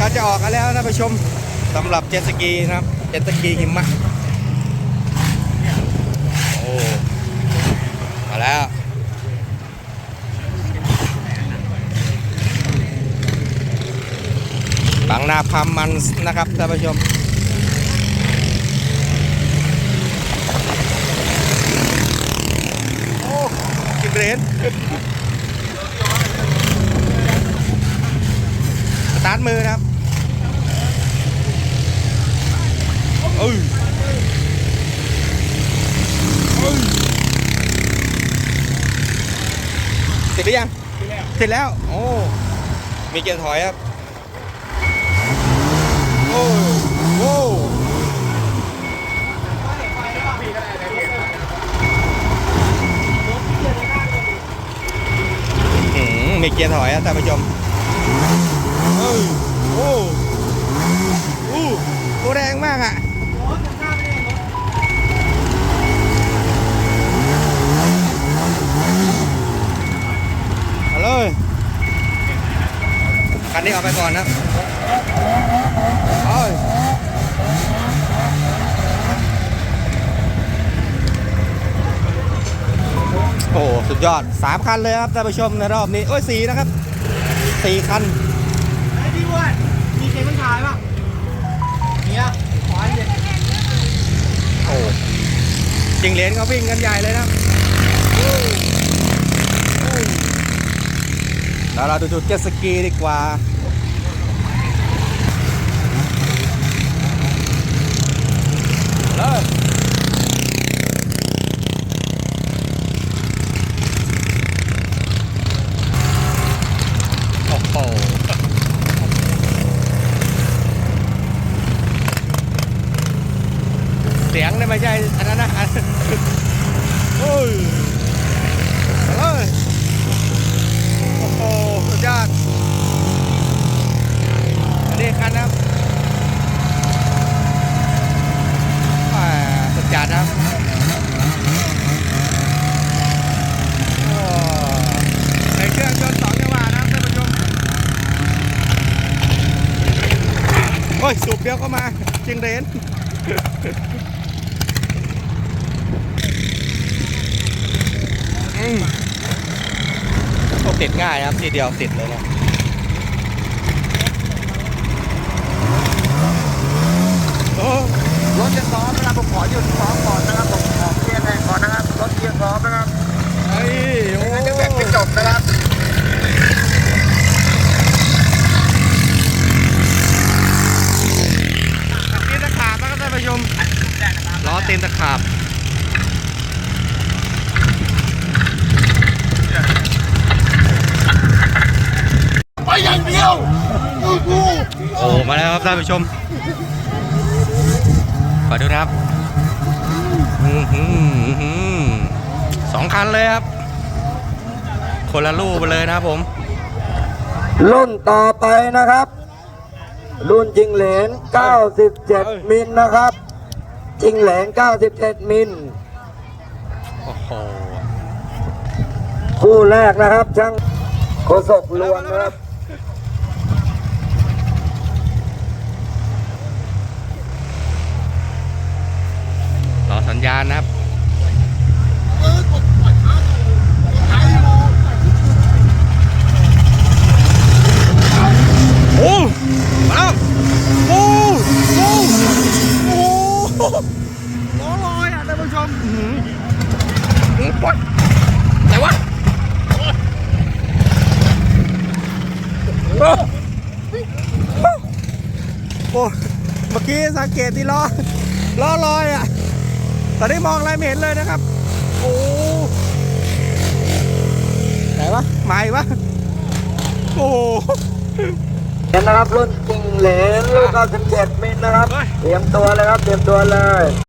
ท่านแล้วนะผู้ชมสำหรับเจ็ตสกีนะครับ เจ็ตสกีหิมะโอ้มาแล้วบางนาพามันส์นะครับท่านผู้ชมโอ้กินเรนสตาร์ทมือนะครับเอ้ยเอ้ยเส ร็จหรือยังเสร็จแล้ว โอ้ มีเกียร์ถอยครับ โอ้โอืมมีเกียร์ถอยอะท่านผู้ชมเอ้ยโอ้โอ้โหแรงมากอะเอาเลยคั นนี้เอาไปก่อนนะเอ้ยโอ้โหสุดยอดสามคันเลยครับท่านผู้ชมในรอบนี้ โอ้ยสี่นะครับสี่คันไอ้พี่อ้วนมีเคมันชายป่ะเนี่ยขอให้เด็ดโอ้จริงเหรียญเขาวิ่งกันใหญ่เลยนะแล้วเราดูจุดเจ็ตสกีดีกว่า เลยโอ้โห เสียงเนี่ยไม่ใช่อันนั้นนะโอ้ยเอ้ยโอ้โหสุดยอดอันนี้คันครับสุดจัดนะครับใส่เครื่องยนต์สองจังหวะนะครับท่านผู้ชมโอ้ย สูบเดียวก็มาจริงเรน อืมโอ้ติดง่ายนะครับ ทีเดียวติดเลยนะโอ้รถจะซ้อมนะครับผมขอหยุดซ้อมก่อนนะครับผมขอเคลียร์แรงก่อนนะครับรถเคลียร์ซ้อมนะครับไอ้โอ้ไม่งั้นจะแบกไม่จบนะครับตีนตะขาบนะครับท่านผู้ชมล้อตีนตะขาบ ไปอย่าง เดียวโอ้มาแล้วครับท่านผู้ชมขอดูนะครับอื้อหืออื้อหือสองคันเลยครับ คนละลูกไปเลยนะครับผม รุ่นต่อไปนะครับ รุ่นจิงเหลน 97 มิลนะครับ จิงเหลน 97 มิลโอ้โหคู่แรกนะครับช่างโคศกลวนนะครับ รอสั ญาณนะครับโอ้มาแล้วโอ้โอ้โอ้ล้อลอยอะท่านผู้ชมอื้อหืออื้อปล่อยไหนวะโอ้โอ้เมื่อกี้สังเกตที่ล้อล้อลอยอะ ตอนนี้มองอะไรไม่เห็นเลยนะครับ โอ้ไหนวะมาอีกวะโอ้เห็นนะครับรุ่นจิงเหลนลูก97มิลนะครับ เตรียมตัวเลยครับ เตรียมตัวเลย